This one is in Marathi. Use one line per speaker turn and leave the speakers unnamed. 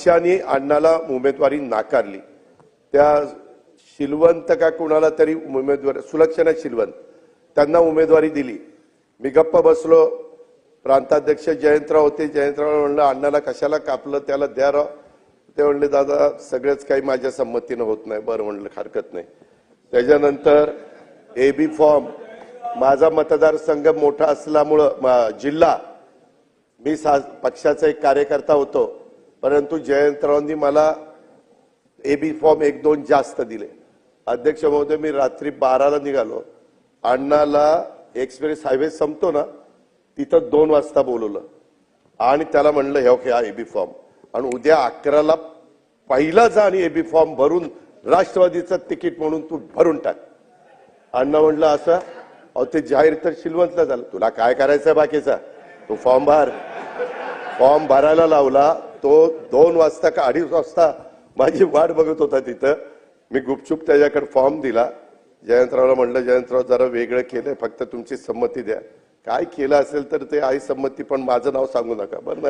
पक्षाने अण्णाला उमेदवारी नाकारली. त्या शिलवंत का कुणाला तरी उमेदवारी सुलक्षणा शिलवंत त्यांना उमेदवारी दिली. मी गप्प बसलो. प्रांताध्यक्ष जयंतराव होते. जयंतराव म्हणलं अण्णाला कशाला कापलं? त्याला द्या राव. ते म्हणले दादा सगळंच काही माझ्या संमतीनं होत नाही. बरं म्हणलं हरकत नाही. त्याच्यानंतर ए बी फॉर्म माझा मतदारसंघ मोठा असल्यामुळं जिल्हा मी सा पक्षाचा एक कार्यकर्ता होतो. परंतु जयंतरावांनी मला ए बी फॉर्म एक दोन जास्त दिले. अध्यक्ष महोदय मी रात्री बाराला निघालो. अण्णाला एक्सप्रेस हायवे संपतो ना तिथं दोन वाजता बोलवलं. आणि त्याला म्हणलं हे ओके हा एबी फॉर्म आणि उद्या अकराला पहिला जा आणि एबी फॉर्म भरून राष्ट्रवादीचं तिकीट म्हणून तू भरून टाक. अण्णा म्हणलं असं? अहो ते जाहीर तर शिलवंतला झालं. तुला काय करायचं बाकीचा? तू फॉर्म भर. फॉर्म भरायला लावला. तो दोन वाजता का अडीच वाजता माझी वाट बघत होता तिथं. मी गुपचूप त्याच्याकडे फॉर्म दिला. जयंतरावला म्हणलं जयंतराव जरा वेगळं केलंय फक्त तुमची संमती द्या. काय केलं असेल तर ते आई संमती पण माझं नाव सांगू नका. बरं